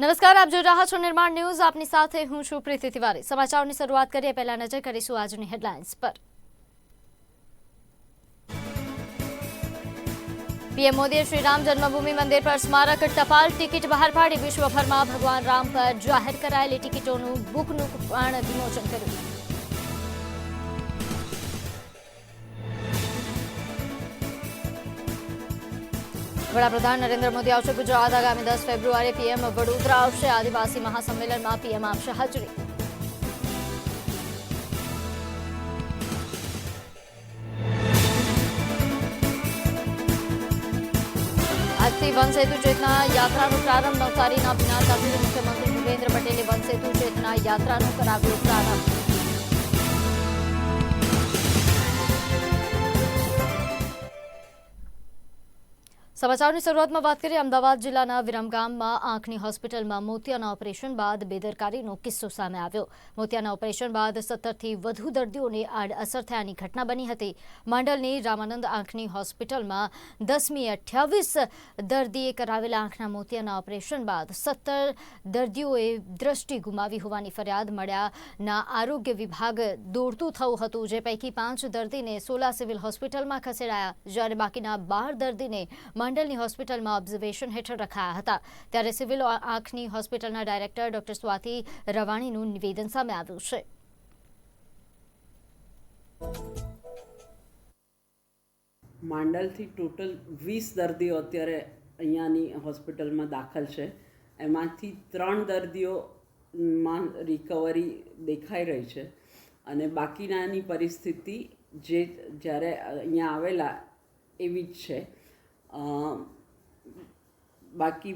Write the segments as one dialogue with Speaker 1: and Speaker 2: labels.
Speaker 1: નમસ્કાર, આપ જોઈ રહ્યા છો નિર્માણ ન્યૂઝ. આપની સાથે હું છું પ્રીતિ તિવારી. સમાચારોની શરૂઆત કરીએ. પહેલા નજર કરીશું આજની હેડલાઇન્સ પર. પીએમ મોદીએ શ્રીરામ જન્મભૂમિ મંદિર પર સ્મારક, ટપાલ ટિકિટ બહાર પાડી. વિશ્વભરમાં ભગવાન રામ પર જાહેર કરાયેલી ટિકિટોનું બુકનું પણ વિમોચન કર્યું. વડાપ્રધાન નરેન્દ્ર મોદી આવશે ગુજરાત. આગામી દસ ફેબ્રુઆરી પીએમ વડોદરા આવશે. આદિવાસી મહાસંમેલનમાં પીએમ આપશે હાજરી. આજથી વનસેતુ ચેતના યાત્રાનો પ્રારંભ નવસારીના ભીના સાથે મુખ્યમંત્રી ભૂપેન્દ્ર પટેલે વનસેતુ ચેતના યાત્રાનો કરાવ્યો પ્રારંભ. સમાચારની શરૂઆતમાં વાત કરીએ, અમદાવાદ જિલ્લાના વિરમગામમાં આંખની હોસ્પિટલમાં મોતિયાના ઓપરેશન બાદ બેદરકારીનો કિસ્સો સામે આવ્યો. મોતિયાના ઓપરેશન બાદ સત્તરથી વધુ દર્દીઓને આડઅસર થયાની ઘટના બની હતી. માંડલની રામાનંદ આંખની હોસ્પિટલમાં દસમી અઠ્યાવીસ દર્દીએ કરાવેલા આંખના મોતિયાના ઓપરેશન બાદ સત્તર દર્દીઓએ દ્રષ્ટિ ગુમાવી હોવાની ફરિયાદ મળ્યાના આરોગ્ય વિભાગ દોડતું થયું હતું, જે પૈકી પાંચ દર્દીને સોલા સિવિલ હોસ્પિટલમાં ખસેડાયા, જ્યારે બાકીના બાર દર્દીને માંડલની હોસ્પિટલમાં ઓબ્ઝર્વેશન હેઠળ રખાયા હતા. ત્યારે સિવિલ આંખની હોસ્પિટલના ડાયરેક્ટર ડોક્ટર સ્વાતિ રવાણીનું નિવેદન સામે આવ્યું છે.
Speaker 2: માંડલથી ટોટલ વીસ દર્દીઓ અત્યારે અહીંયાની હોસ્પિટલમાં દાખલ છે. એમાંથી ત્રણ દર્દીઓમાં રિકવરી દેખાઈ રહી છે. અને બાકીનાની પરિસ્થિતિ જે જ્યારે અહીંયા આવેલા એવી જ છે. બાકી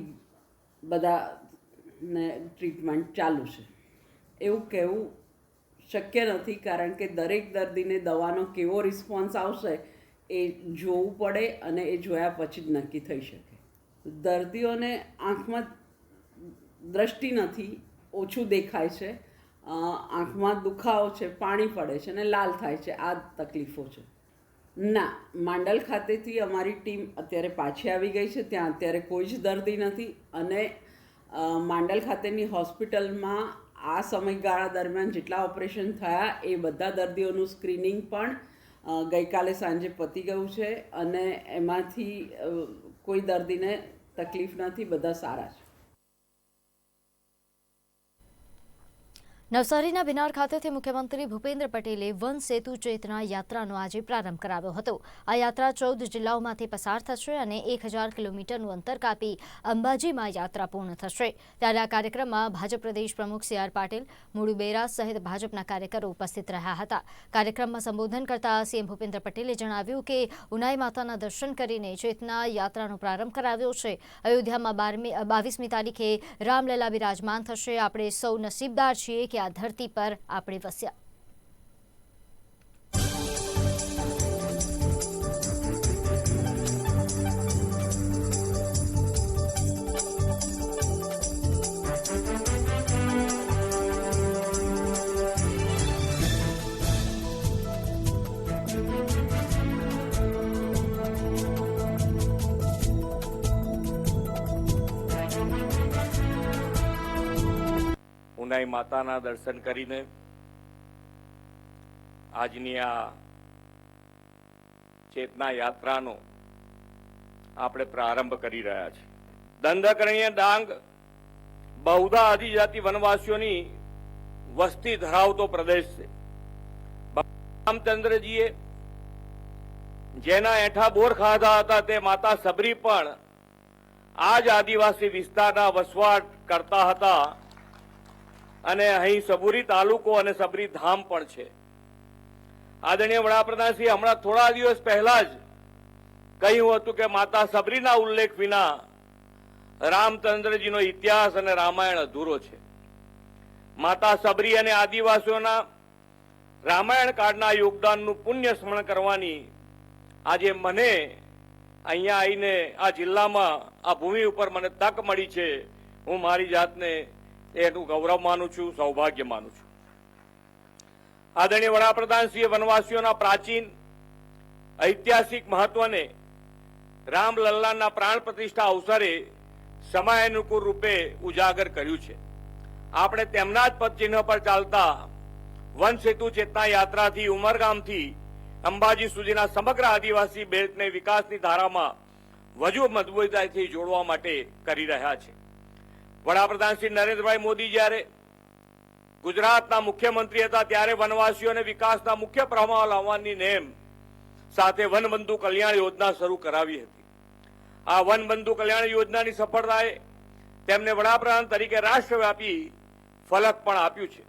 Speaker 2: બધાને ટ્રીટમેન્ટ ચાલુ છે. એવું કહેવું શક્ય નથી કારણ કે દરેક દર્દીને દવાનો કેવો રિસ્પોન્સ આવશે એ જોવું પડે અને એ જોયા પછી જ નક્કી થઈ શકે. દર્દીઓને આંખમાં દ્રષ્ટિ નથી, ઓછું દેખાય છે. આંખમાં દુખાવો છે, પાણી પડે છે અને લાલ થાય છે. આ તકલીફો છે. ના, માંડલ ખાતેથી અમારી ટીમ અત્યારે પાછી આવી ગઈ છે. ત્યાં અત્યારે કોઈ જ દર્દી નથી અને માંડલ ખાતેની હોસ્પિટલમાં આ સમયગાળા દરમિયાન જેટલા ઓપરેશન થયા એ બધા દર્દીઓનું સ્ક્રીનિંગ પણ ગઈકાલે સાંજે પતી ગયું છે અને એમાંથી કોઈ દર્દીને તકલીફ નથી, બધા સારા છે.
Speaker 1: નવસારીના બિનાર ખાતેથી મુખ્યમંત્રી ભૂપેન્દ્ર પટેલે વન સેતુ ચેતના યાત્રાનો આજે પ્રારંભ કરાવ્યો હતો. આ યાત્રા ચૌદ જિલ્લાઓમાંથી પસાર થશે અને એક હજાર કિલોમીટરનું અંતર કાપી અંબાજીમાં યાત્રા પૂર્ણ થશે. ત્યારે આ કાર્યક્રમમાં ભાજપ પ્રદેશ પ્રમુખ સી આર પાટીલ, મુળુ બેરા સહિત ભાજપના કાર્યકરો ઉપસ્થિત રહ્યા હતા. કાર્યક્રમમાં સંબોધન કરતા સીએમ ભૂપેન્દ્ર પટેલે જણાવ્યું કે ઉનાઈ માતાના દર્શન કરીને ચેતના યાત્રાનો પ્રારંભ કરાવ્યો છે. અયોધ્યામાં બારમી, બાવીસમી તારીખે રામલલા બિરાજમાન થશે. આપણે સૌ નસીબદાર છીએ કે આ ધરતી પર આપણે વસ્યા.
Speaker 3: ઉનાઈ માતાના દર્શન કરીને આજની આ ચેતના યાત્રાનો આપણે પ્રારંભ કરી રહ્યા છીએ દંડકરણીય ડાંગ બહુધા આદિજાતિ વનવાસીઓની વસ્તી ધરાવતો પ્રદેશ છે. રામચંદ્રજીએ જેના એઠા બોર ખાધા હતા તે માતા સબરી પણ આ જ આદિવાસી વિસ્તારના વસવાટ કરતા હતા. અને અહીં સબુરી તાલુકો અને સબરી ધામ પણ છે. આદરણીય વડાપ્રધાનશ્રી હમણાં થોડા દિવસ પહેલા જ કહ્યું હતું કે માતા સબરીના ઉલ્લેખ વિના રામચંદ્રજીનો ઇતિહાસ અને રામાયણ અધૂરો છે. માતા સબરી અને આદિવાસીઓના રામાયણ કાળના યોગદાનનું પુણ્ય સ્મરણ કરવાની આજે મને અહીંયા આવીને આ જિલ્લામાં આ ભૂમિ ઉપર મને તક મળી છે. હું મારી જાતને એનું ગૌરવ માનું છું, સૌભાગ્ય માનું છું. આદરણીય વડાપ્રધાન શ્રી વનવાસીઓના પ્રાચીન, ઐતિહાસિક મહત્વને રામલલ્લાના પ્રાણ પ્રતિષ્ઠા અવસરે સમયાનુકૂળ રૂપે ઉજાગર કર્યું છે. આપણે તેમના જ પદચિહ્ન પર ચાલતા વન સેતુ ચેતના યાત્રાથી ઉમરગામથી અંબાજી સુધીના સમગ્ર આદિવાસી બેલ્ટને વિકાસની ધારામાં વધુ મજબૂતાઈથી જોડવા માટે કરી રહ્યા છે. વડાપ્રધાન શ્રી નરેન્દ્રભાઈ મોદી જ્યારે ગુજરાતના મુખ્યમંત્રી હતા, ત્યારે વનવાસીઓને વિકાસના મુખ્ય પ્રવાહમાં લાવવાની નેમ સાથે વનબંધુ કલ્યાણ યોજના શરૂ કરાવી હતી. આ વનબંધુ કલ્યાણ યોજનાની સફળતાએ તેમને વડાપ્રધાન તરીકે રાષ્ટ્રવ્યાપી ફલક પણ આપ્યું છે.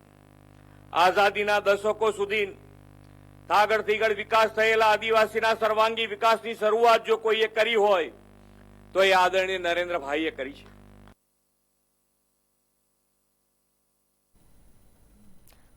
Speaker 3: આઝાદીના દશકો સુધી આગળ વિકાસ થયેલા આદિવાસીના સર્વાંગી વિકાસની શરૂઆત જો કોઈએ કરી હોય, તો એ આદરણીય નરેન્દ્રભાઈએ કરી છે.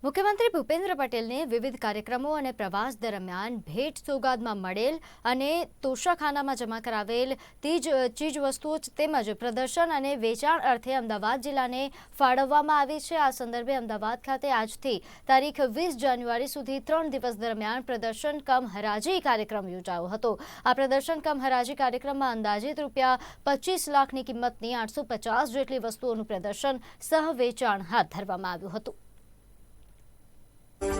Speaker 1: મુખ્યમંત્રી ભૂપેન્દ્ર પટેલને વિવિધ કાર્યક્રમો અને પ્રવાસ દરમિયાન ભેટ સોગાદમાં મળેલ અને તોશાખાનામાં જમા કરાવેલ તીજ, ચીજવસ્તુઓ તેમજ પ્રદર્શન અને વેચાણ અર્થે અમદાવાદ જિલ્લાને ફાળવવામાં આવી છે. આ સંદર્ભે અમદાવાદ ખાતે આજથી તારીખ વીસ જાન્યુઆરી સુધી ત્રણ દિવસ દરમિયાન પ્રદર્શન કમ હરાજી કાર્યક્રમ યોજાયો હતો. આ પ્રદર્શન કમ હરાજી કાર્યક્રમમાં અંદાજિત રૂપિયા પચીસ લાખની કિંમતની આઠસો પચાસ જેટલી વસ્તુઓનું પ્રદર્શન સહ વેચાણ હાથ ધરવામાં આવ્યું હતું.
Speaker 4: એની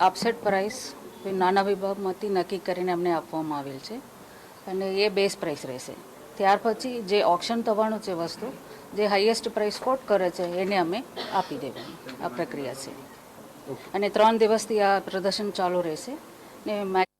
Speaker 4: આપસેટ પ્રાઇસ નાના વિભાગમાંથી નક્કી કરીને અમને આપવામાં આવેલ છે અને એ બેઝ પ્રાઇસ રહેશે. ત્યાર પછી જે ઓપ્શન થવાનું છે વસ્તુ જે હાઈએસ્ટ પ્રાઇસ કોટ કરે છે એને અમે આપી દેવાની. આ પ્રક્રિયા છે. અને ત્રણ દિવસથી આ પ્રદર્શન ચાલુ રહેશે. ને મેક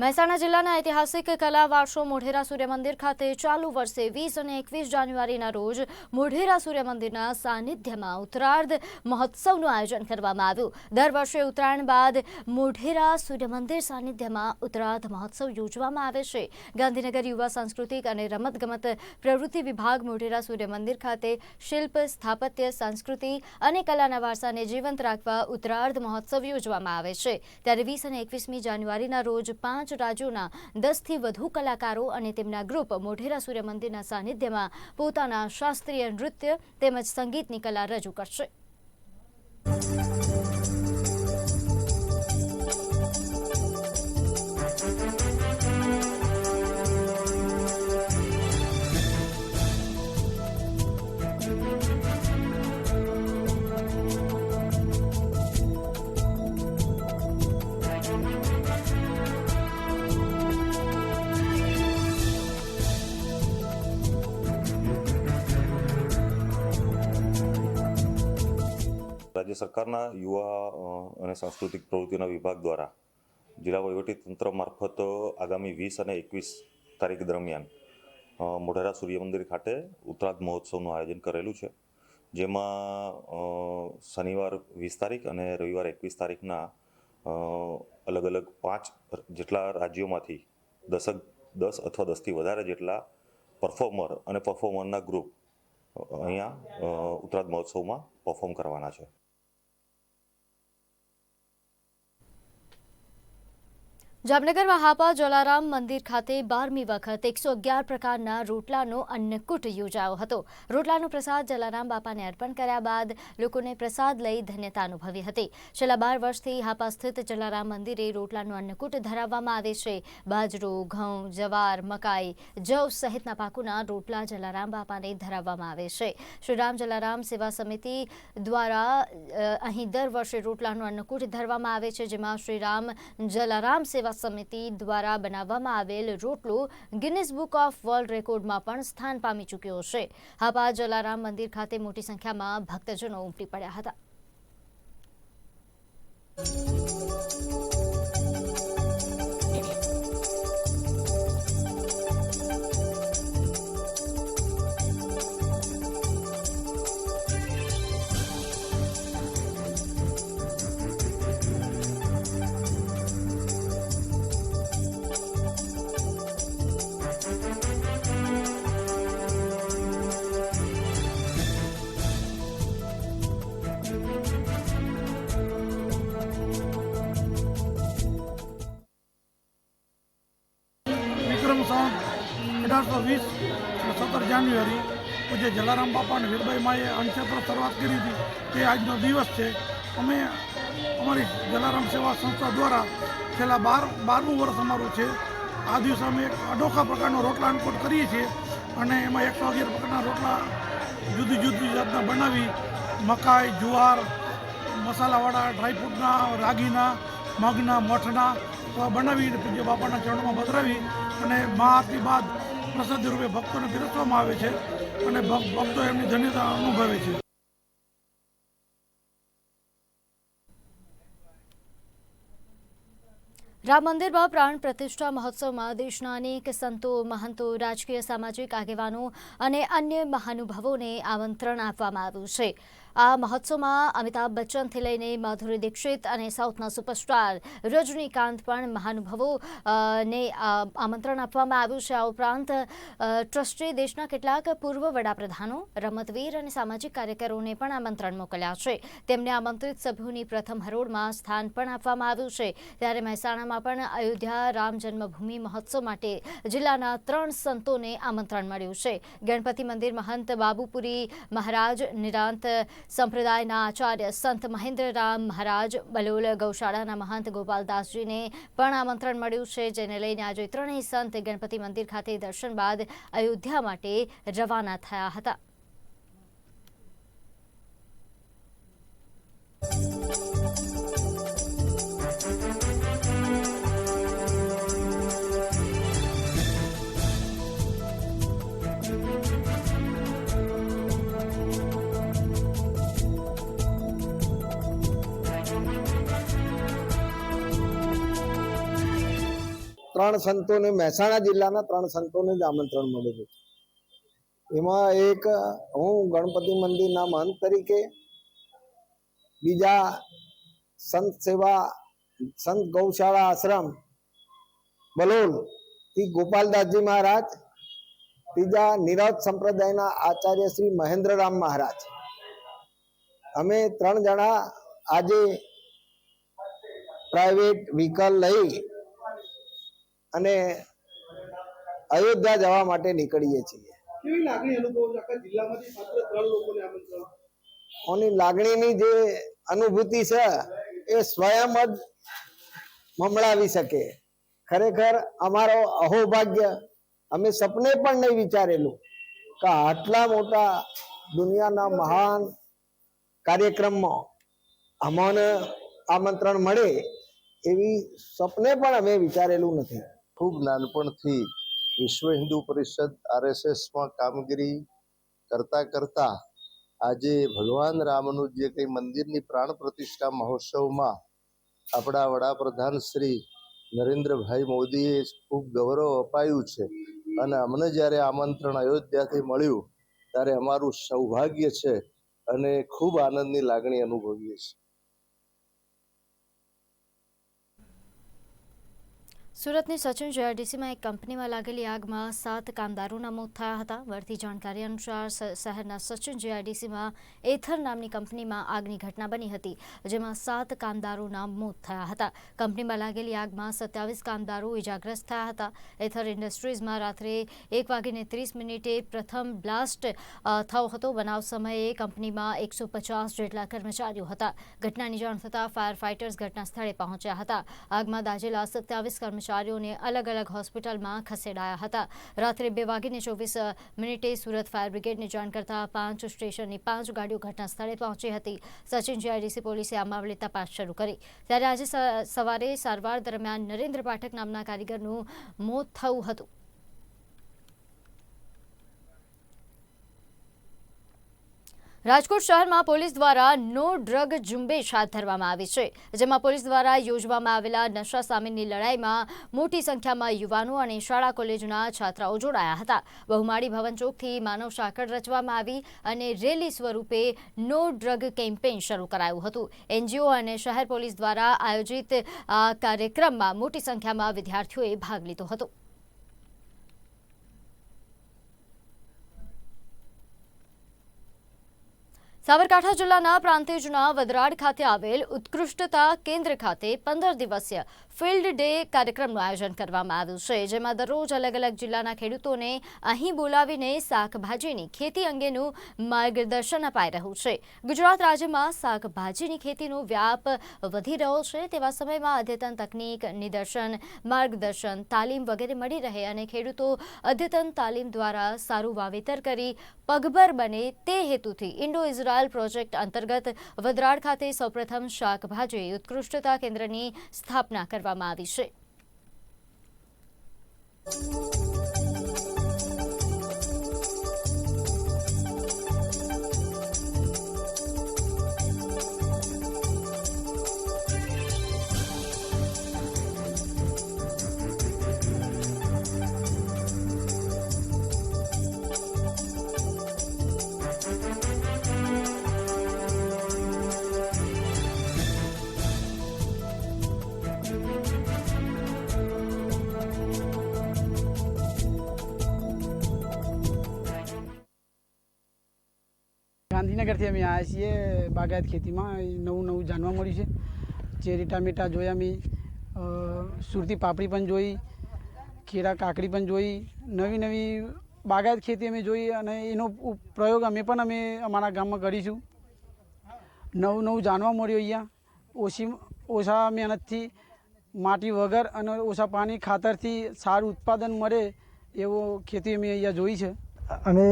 Speaker 1: મહેસાણા જિલ્લાના ઐતિહાસિક કલા વારસો મોઢેરા સૂર્ય મંદિર ખાતે ચાલુ વર્ષે વીસ અને એકવીસ જાન્યુઆરીના રોજ મોઢેરા સૂર્ય મંદિરના સાનિધ્યમાં ઉત્તરાર્ધ મહોત્સવનું આયોજન કરવામાં આવ્યું. દર વર્ષે ઉત્તરાયણ બાદ મોઢેરા સૂર્ય મંદિર સાનિધ્યમાં ઉત્તરાર્ધ મહોત્સવ યોજવામાં આવે છે. ગાંધીનગર યુવા સાંસ્કૃતિક અને રમતગમત પ્રવૃત્તિ વિભાગ મોઢેરા સૂર્ય મંદિર ખાતે શિલ્પ, સ્થાપત્ય, સંસ્કૃતિ અને કલાના વારસાને જીવંત રાખવા ઉત્તરાર્ધ મહોત્સવ યોજવામાં આવે છે. ત્યારે વીસ અને એકવીસમી જાન્યુઆરીના રોજ પાંચ રાજ્યોના દસથી વધુ કલાકારો અને તેમના ગ્રુપ મોઢેરા સૂર્ય મંદિરના સાનિધ્યમાં પોતાના શાસ્ત્રીય નૃત્ય તેમજ સંગીતની કલા રજૂ કરશે.
Speaker 5: સરકારના યુવા અને સાંસ્કૃતિક પ્રવૃત્તિઓના વિભાગ દ્વારા જિલ્લા વહીવટી તંત્ર મારફત આગામી વીસ અને એકવીસ તારીખ દરમિયાન મોઢેરા સૂર્ય મંદિર ખાતે ઉત્તરાર્ધ મહોત્સવનું આયોજન કરેલું છે. જેમાં શનિવાર વીસ તારીખ અને રવિવાર એકવીસ તારીખના અલગ અલગ પાંચ જેટલા રાજ્યોમાંથી દસક દસ અથવા દસથી વધારે જેટલા પરફોર્મર અને પરફોર્મરના ગ્રુપ અહીંયા અ, ઉત્તરાર્ધ મહોત્સવમાં પરફોર્મ કરવાના છે.
Speaker 1: જામનગરમાં હાપા જલારામ મંદિર ખાતે બારમી વખત એકસો અગિયાર પ્રકારના રોટલાનો અન્નકૂટ યોજાયો હતો. રોટલાનો પ્રસાદ જલારામ બાપાને અર્પણ કર્યા બાદ લોકોને પ્રસાદ લઈ ધન્યતા અનુભવી હતી. છેલ્લા બાર વર્ષથી હાપા સ્થિત જલારામ મંદિરે રોટલાનો અન્નકૂટ ધરાવવામાં આવે છે. બાજરો, ઘઉં, જવાર, મકાઈ, જવ સહિતના પાકોના રોટલા જલારામ બાપાને ધરાવવામાં આવે છે. શ્રીરામ જલારામ સેવા સમિતિ દ્વારા અહીં દર વર્ષે રોટલાનો અન્નકૂટ ધરવામાં આવે છે, જેમાં શ્રીરામ જલારામ સેવા સમિતિ દ્વારા બનાવવામાં આવેલ રોટલો ગિનિસ બુક ઓફ વર્લ્ડ રેકોર્ડમાં પણ સ્થાન પામી ચૂક્યો છે. હાપા જલારામ મંદિર ખાતે મોટી સંખ્યામાં ભક્તજનો ઉમટી પડ્યા હતા.
Speaker 6: સત્તર જાન્યુઆરી પૂજ્ય જલારામ બાપા અને વીરભાઈ માએ અન્નક્ષેત્ર શરૂઆત કરી હતી તે આજનો દિવસ છે. અમે અમારી જલારામ સેવા સંસ્થા દ્વારા છેલ્લા બાર, બારમું વર્ષ અમારું છે. આ દિવસે અમે એક અનોખા પ્રકારનો રોટલા અન્નકૂટ કરીએ છીએ અને એમાં એકસો અગિયાર પ્રકારના રોટલા જુદી જુદી જાતના બનાવી, મકાઈ, જુવાર, મસાલાવાળા ડ્રાયફ્રૂટના રાગીના, મગના, મઠના બનાવી પૂજ્ય બાપાના ચરણમાં પધરાવી અને મહાઆરતી બાદ પ્રસાદી રૂપે ભક્તોને પીરસવામાં આવે છે અને ભક્તો એમની ધન્યતા અનુભવે છે.
Speaker 1: રામ મંદિરમાં પ્રાણ પ્રતિષ્ઠા મહોત્સવમાં દેશના અનેક સંતો, મહંતો, રાજકીય સામાજિક આગેવાનો અને અન્ય મહાનુભાવોને આમંત્રણ આપવામાં આવ્યું છે. આ મહોત્સવમાં અમિતાભ બચ્ચનથી લઈને માધુરી દીક્ષિત અને સાઉથના સુપરસ્ટાર રજનીકાંત પણ મહાનુભાવો ને આમંત્રણ આપવામાં આવ્યું છે. આ ઉપરાંત ટ્રસ્ટી દેશના કેટલાક પૂર્વ વડાપ્રધાનો, રમતવીર અને સામાજિક કાર્યકરોને પણ આમંત્રણ મોકલ્યા છે. તેમને આમંત્રિત સભ્યોની પ્રથમ હરોળમાં સ્થાન પણ આપવામાં આવ્યું છે. ત્યારે મહેસાણામાં પણ અયોધ્યા રામ જન્મભૂમિ મહોત્સવ માટે જિલ્લાના ત્રણ સંતોને આમંત્રણ મળ્યું છે. ગણપતિ મંદિર મહંત બાબુપુરી મહારાજ નિરાંત સંપ્રદાયના આચાર્ય સંત મહેન્દ્રરામ મહારાજ બલોલ ગૌશાળાના મહંત ગોપાલદાસજીને પણ આમંત્રણ મળ્યું છે, જેને લઈને આજે ત્રણેય સંત ગણપતિ મંદિર ખાતે દર્શન બાદ અયોધ્યા માટે રવાના થયા હતા.
Speaker 7: ત્રણ સંતોને મહેસાણા જિલ્લાના ત્રણ સંતોને જ આમંત્રણ મળેલું છે. એમાં એક હું ગણપતિ મંદિરના મહંત તરીકે, બીજા સંત સેવા, સંત ગૌશાળા આશ્રમ, બલોલથી ગોપાલદાસજી મહારાજ, ત્રીજા નિરજ સંપ્રદાયના આચાર્ય શ્રી મહેન્દ્રરામ મહારાજ. અમે ત્રણ જણા આજે પ્રાઇવેટ વ્હીકલ લઈ અને અયોધ્યા જવા માટે નીકળીએ છીએ.
Speaker 8: કેવી લાગણી અનુભવો આખા જિલ્લામાંથી માત્ર ત્રણ લોકોને આમંત્રણ.
Speaker 7: ઓની લાગણીની જે અનુભૂતિ છે એ સ્વયં જ મમળાવી શકે. ખરેખર અમારો અહોભાગ્ય અમે સપને પણ નહીં વિચારેલું કે આટલા મોટા દુનિયાના મહાન કાર્યક્રમમાં અમને આમંત્રણ મળે એવી સપને પણ અમે વિચારેલું નથી.
Speaker 9: ખૂબ નાનપણથી વિશ્વ હિન્દુ પરિષદ આરએસએસમાં કામગીરી કરતા કરતા આજે ભગવાન રામનું જે કંઈ મંદિરની પ્રાણ પ્રતિષ્ઠા મહોત્સવમાં આપણા વડાપ્રધાન શ્રી નરેન્દ્રભાઈ મોદીએ ખૂબ ગૌરવ અપાયું છે અને અમને જ્યારે આમંત્રણ અયોધ્યાથી મળ્યું, ત્યારે અમારું સૌભાગ્ય છે અને ખૂબ આનંદની લાગણી અનુભવીએ છીએ.
Speaker 1: સુરતની સચિન જેઆરડીસીમાં એક કંપનીમાં લાગેલી આગમાં સાત કામદારોના મોત થયા હતા. મળતી જાણકારી અનુસાર શહેરના સચિન જેઆરડીસીમાં એથર નામની કંપનીમાં આગની ઘટના બની હતી, જેમાં સાત કામદારોના મોત થયા હતા. કંપનીમાં લાગેલી આગમાં સત્યાવીસ કામદારો ઇજાગ્રસ્ત થયા હતા. એથર ઇન્ડસ્ટ્રીઝમાં રાત્રે એક વાગીને ત્રીસ મિનિટે પ્રથમ બ્લાસ્ટ થયો હતો. બનાવ સમયે કંપનીમાં એકસો પચાસ જેટલા કર્મચારીઓ હતા. ઘટનાની જાણ થતાં ફાયર ફાઇટર્સ ઘટના સ્થળે પહોંચ્યા હતા. આગમાં દાજેલા સત્યાવીસ કર્મચારીઓને અલગ અલગ હોસ્પિટલમાં ખસેડાયા હતા. રાત્રે બે વાગીને ચોવીસ મિનિટે સુરત ફાયર બ્રિગેડને જાણ કરતા પાંચ સ્ટેશનની પાંચ ગાડીઓ ઘટના સ્થળે પહોંચી હતી. સચિન જીઆઈડીસી પોલીસે આ મામલે તપાસ શરૂ કરી. ત્યારે આજે સવારે સારવાર દરમિયાન નરેન્દ્ર પાઠક નામના કારીગરનું મોત થયું હતું. રાજકોટ શહેરમાં પોલીસ દ્વારા નો ડ્રગ ઝુંબેશ હાથ ધરવામાં આવી છે, જેમાં પોલીસ દ્વારા યોજવામાં આવેલા નશા સામેની લડાઈમાં મોટી સંખ્યામાં યુવાનો અને શાળા કોલેજના છાત્રાઓ જોડાયા હતા. બહુમાળી ભવન ચોકથી માનવ સાંકળ રચવામાં આવી અને રેલી સ્વરૂપે નો ડ્રગ કેમ્પેઇન શરૂ કરાયું હતું. એનજીઓ અને શહેર પોલીસ દ્વારા આયોજિત આ કાર્યક્રમમાં મોટી સંખ્યામાં વિદ્યાર્થીઓએ ભાગ લીધો હતો. સાબરકાંઠા જિલ્લાના પ્રાંતિજના વદરાડ ખાતે આવેલ ઉત્કૃષ્ટતા કેન્દ્ર ખાતે પંદર દિવસીય ફિલ્ડ ડે કાર્યક્રમનું આયોજન કરવામાં આવ્યું છે, જેમાં દરરોજ અલગ અલગ જિલ્લાના ખેડૂતોને અહીં બોલાવીને શાકભાજીની ખેતી અંગેનું માર્ગદર્શન અપાઈ રહ્યું છે. ગુજરાત રાજ્યમાં શાકભાજીની ખેતીનો વ્યાપ વધી રહ્યો છે, તેવા સમયમાં અદ્યતન તકનીક નિદર્શન, માર્ગદર્શન, તાલીમ વગેરે મળી રહે અને ખેડૂતો અદ્યતન તાલીમ દ્વારા સારું વાવેતર કરી પગભર બને તે હેતુથી ઇન્ડો ઇઝરાયલ પ્રોજેક્ટ અંતર્ગત વદરાડ ખાતે સૌપ્રથમ શાકભાજી ઉત્કૃષ્ટતા કેન્દ્રની સ્થાપના કરવામાં આવી છે
Speaker 10: ગાંધીનગરથી અમે આવ્યા છીએ બાગાયત ખેતીમાં. નવું નવું જાણવા મળ્યું છે. ચેરી ટામેટા જોયા અમે. સુરતી પાપડી પણ જોઈ ખીરા કાકડી પણ જોઈ. નવી નવી બાગાયત ખેતી અમે જોઈ અને એનો પ્રયોગ અમે પણ અમે અમારા ગામમાં કરીશું. નવું નવું જાણવા મળ્યું અહીંયા. ઓછી ઓછા મહેનતથી માટી વગર અને ઓછા પાણી ખાતરથી સારું ઉત્પાદન મળે એવો ખેતી અમે અહીંયા જોઈ છે.
Speaker 11: અમે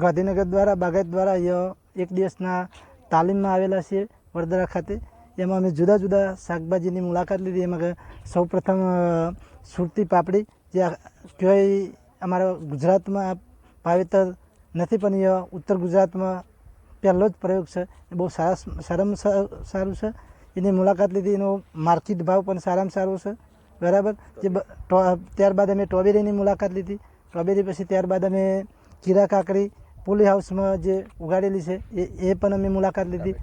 Speaker 11: ગાંધીનગર દ્વારા, બાગાયત દ્વારા અહીંયા એક દિવસના તાલીમમાં આવેલા છીએ વડોદરા ખાતે. એમાં અમે જુદા જુદા શાકભાજીની મુલાકાત લીધી. એમાં સૌ પ્રથમ સુરતી પાપડી, જે કહેવાય અમારા ગુજરાતમાં વાવેતર નથી, પણ એ ઉત્તર ગુજરાતમાં પહેલો જ પ્રયોગ છે. એ બહુ સારા સારામાં સારું છે. એની મુલાકાત લીધી. એનો માર્કેટ ભાવ પણ સારામાં સારો છે. બરાબર? જે ત્યારબાદ અમે સ્ટ્રોબેરીની મુલાકાત લીધી. સ્ટ્રોબેરી પછી ત્યારબાદ અમે કીરા કાકડી પોલી હાઉસમાં જે ઉગાડેલી છે એ એ પણ અમે મુલાકાત લીધી.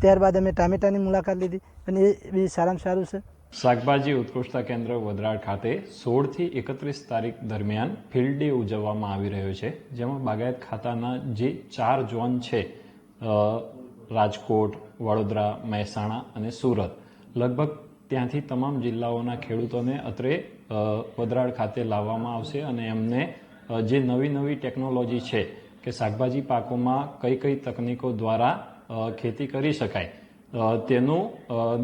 Speaker 11: ત્યારબાદ અમે ટામેટાની મુલાકાત લીધી અને એ બી સારામાં સારું છે.
Speaker 12: શાકભાજી ઉત્કૃષ્ટતા કેન્દ્ર વડરાડ ખાતે સોળથી એકત્રીસ તારીખ દરમિયાન ફિલ્ડ ડે ઉજવવામાં આવી રહ્યો છે જેમાં બાગાયત ખાતાના જે ચાર ઝોન છે રાજકોટ વડોદરા મહેસાણા અને સુરત. લગભગ ત્યાંથી તમામ જિલ્લાઓના ખેડૂતોને અત્રે અ, ખાતે લાવવામાં આવશે અને એમને જે નવી નવી ટેકનોલોજી છે કે શાકભાજી પાકોમાં કઈ કઈ તકનીકો દ્વારા ખેતી કરી શકાય. તેનું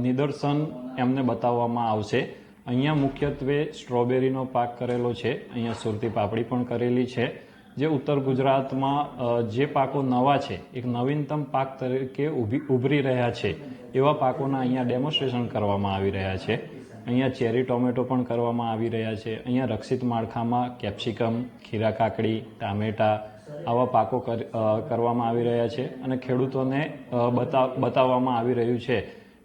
Speaker 12: નિદર્શન એમને બતાવવામાં આવશે. અહીંયા મુખ્યત્વે સ્ટ્રોબેરીનો પાક કરેલો છે. અહીંયા સુરતી પાપડી પણ કરેલી છે. જે ઉત્તર ગુજરાતમાં જે પાકો નવા છે, એક નવીનતમ પાક તરીકે ઊભી ઉભરી રહ્યા છે, એવા પાકોના અહીંયા ડેમોન્સ્ટ્રેશન કરવામાં આવી રહ્યા છે. અહીંયા ચેરી ટોમેટો પણ કરવામાં આવી રહ્યા છે. અહીંયા રક્ષિત માળખામાં કેપ્સિકમ, ખીરા કાકડી, ટામેટા આવા પાકો કરવામાં આવી રહ્યા છે અને ખેડૂતોને બતાવવામાં આવી રહ્યું છે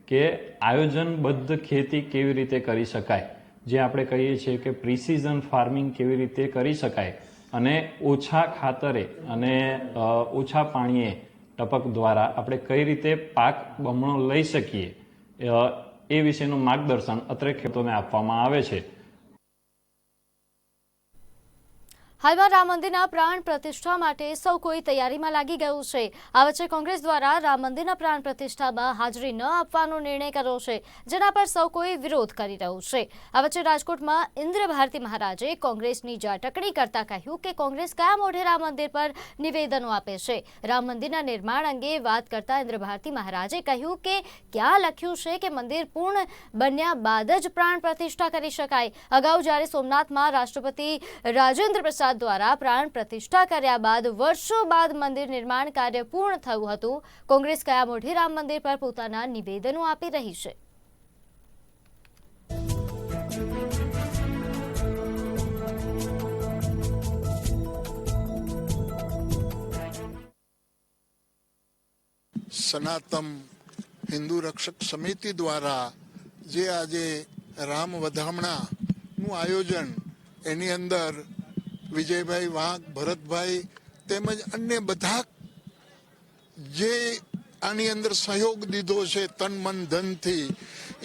Speaker 12: કે આયોજનબદ્ધ ખેતી કેવી રીતે કરી શકાય. જે આપણે કહીએ છીએ કે પ્રિસિઝન ફાર્મિંગ કેવી રીતે કરી શકાય અને ઓછા ખાતરે અને ઓછા પાણીએ ટપક દ્વારા આપણે કઈ રીતે પાક બમણો લઈ શકીએ એ વિશેનું માર્ગદર્શન અત્રે ખેડૂતોને આપવામાં આવે છે.
Speaker 1: હાલમાં રામ મંદિરના પ્રાણ પ્રતિષ્ઠા માટે સૌ કોઈ તૈયારીમાં લાગી ગયું છે. આ વચ્ચે કોંગ્રેસ દ્વારા રામ મંદિરના પ્રાણ પ્રતિષ્ઠામાં હાજરી ન આપવાનો નિર્ણય કર્યો છે, જેના પર સૌ કોઈ વિરોધ કરી રહ્યું છે. આ વચ્ચે રાજકોટમાં ઇન્દ્ર ભારતી મહારાજે કોંગ્રેસની જાટકણી કરતા કહ્યું કે કોંગ્રેસ કયા મોઢે રામ મંદિર પર નિવેદનો આપે છે. રામ મંદિરના નિર્માણ અંગે વાત કરતા ઇન્દ્ર ભારતી મહારાજે કહ્યું કે ક્યાં લખ્યું છે કે મંદિર પૂર્ણ બન્યા બાદ જ પ્રાણ પ્રતિષ્ઠા કરી શકાય. અગાઉ જ્યારે સોમનાથમાં રાષ્ટ્રપતિ રાજેન્દ્ર પ્રસાદ દ્વારા પ્રાણ પ્રતિષ્ઠા કર્યા બાદ વર્ષો બાદ મંદિર નિર્માણ કાર્ય પૂર્ણ થયું હતું. કોંગ્રેસ કયા મોઢે મંદિર પર પોતાના નિવેદનો આપી રહી છે.
Speaker 13: સનાતમ હિન્દુ રક્ષક સમિતિ દ્વારા જે આજે રામ વધામણાનું આયોજન એની અંદર વિજયભાઈ વાંક ભરતભાઈ તેમજ અન્ય બધા જે આની અંદર સહયોગ દીધો છે તન, મન, ધનથી,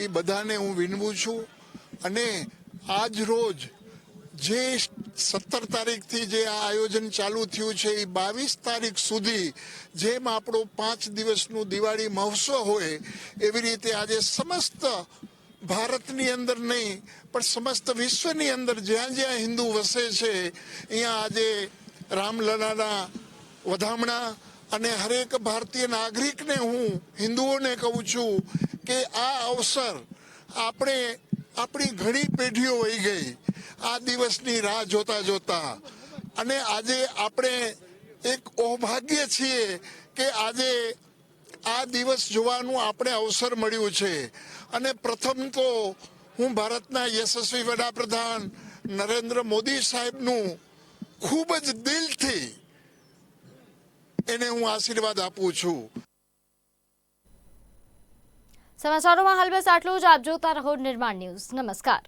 Speaker 13: એ બધાને હું વિનવું છું. અને આજ રોજ જે સત્તર તારીખથી જે આ આયોજન ચાલુ થયું છે, એ બાવીસ તારીખ સુધી જેમ આપણો પાંચ દિવસનું દિવાળી મહોત્સવ હોય, એવી રીતે આજે સમસ્ત ભારતની અંદર નહીં, પણ સમસ્ત વિશ્વની અંદર જ્યાં જ્યાં હિન્દુ વસે છે, અહીંયા આજે રામલલાના વધામણા અને હરેક ભારતીય નાગરિકને હું હિન્દુઓને કહું છું કે આ અવસર આપણે, આપણી ઘણી પેઢીઓ વહી ગઈ. આ દિવસની રાહ જોતા જોતા. અને આજે આપણે એક ઔભાગ્ય છીએ કે આજે આ દિવસ જોવાનું આપણે અવસર મળ્યું છે. અને પ્રથમ તો હું ભારતના યશસ્વી વડાપ્રધાન નરેન્દ્ર મોદી સાહેબનું ખૂબ જ દિલથી એને હું આશીર્વાદ આપું છું.
Speaker 1: સમાચારોમાં હાલ બસ આટલું જ. આપ જોતા રહો નિર્માણ ન્યૂઝ. નમસ્કાર.